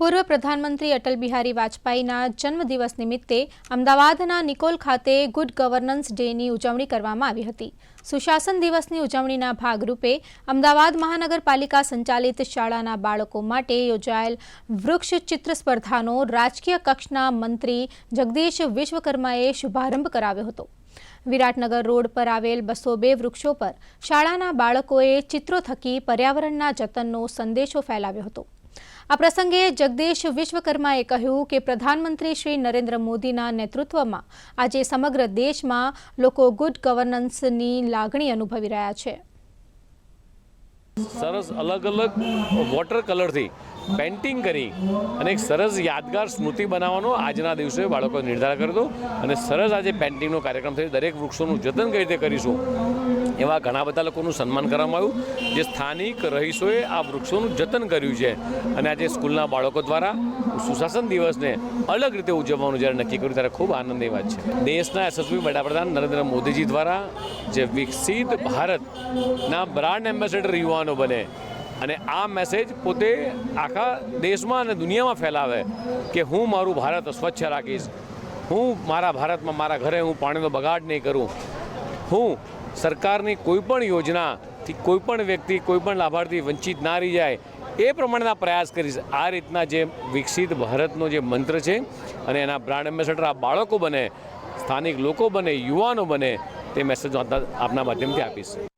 પૂર્વ પ્રધાનમંત્રી અટલ બિહારી વાજપેયીના જન્મદિવસ નિમિત્તે અમદાવાદના નિકોલ ખાતે ગુડ ગવર્નન્સ ડેની ઉજવણી કરવામાં આવી હતી. સુશાસન દિવસની ઉજવણીના ભાગરૂપે અમદાવાદ મહાનગરપાલિકા સંચાલિત શાળાના બાળકો માટે યોજાયેલ વૃક્ષ ચિત્ર સ્પર્ધાનો રાજકીય કક્ષના મંત્રી જગદીશ વિશ્વકર્માએ શુભારંભ કરાવ્યો હતો. વિરાટનગર રોડ પર આવેલ બસો બે વૃક્ષો પર શાળાના બાળકોએ ચિત્રો થકી પર્યાવરણના જતનનો સંદેશો ફેલાવ્યો હતો. આ પ્રસંગે જગદીશ વિશ્વકર્માએ કહ્યું કે પ્રધાનમંત્રી શ્રી નરેન્દ્ર મોદીના નેતૃત્વમાં આજે સમગ્ર દેશમાં લોકો ગુડ ગવર્નન્સની લાગણી અનુભવી રહ્યા છે. સરસ અલગ અલગ વોટર કલરથી પેઇન્ટિંગ કરી અને એક સરસ યાદગાર સ્મૃતિ બનાવવાનો આજના દિવસે બાળકોએ નિર્ધાર કર્યો હતો. અને સરસ આજે પેઇન્ટિંગનો કાર્યક્રમ થયો. દરેક વૃક્ષોનું જતન કઈ રીતે કરીશું? એવા ઘણા બધા લોકોનું સન્માન કરવામાં આવ્યું. જે સ્થાનિક રહીશોએ આ વૃક્ષોનું જતન કર્યું છે. અને આજે સ્કૂલના બાળકો દ્વારા સુશાસન દિવસને અલગ રીતે ઉજવવાનું જ્યારે નક્કી કર્યું, ત્યારે ખૂબ આનંદની વાત છે. દેશના યશસ્વી વડાપ્રધાન નરેન્દ્ર મોદીજી દ્વારા જે વિકસિત ભારતના બ્રાન્ડ એમ્બેસેડર યુવાનો બને અને આ મેસેજ પોતે આખા દેશમાં અને દુનિયામાં ફેલાવે કે હું મારું ભારત સ્વચ્છ રાખીશ. હું મારા ભારતમાં, મારા ઘરે હું પાણીનો બગાડ નહીં કરું. હું સરકારની કોઈપણ યોજનાથી કોઈપણ વ્યક્તિ કોઈપણ લાભાર્થી વંચિત ના રહી જાય એ પ્રમાણેના પ્રયાસ કરીશ. આ રીતના જે વિકસિત ભારતનો જે મંત્ર છે અને એના બ્રાન્ડ એમ્બેસેડર આ બાળકો બને, સ્થાનિક લોકો બને, યુવાનો બને તે મેસેજ આપના માધ્યમથી આપીશ.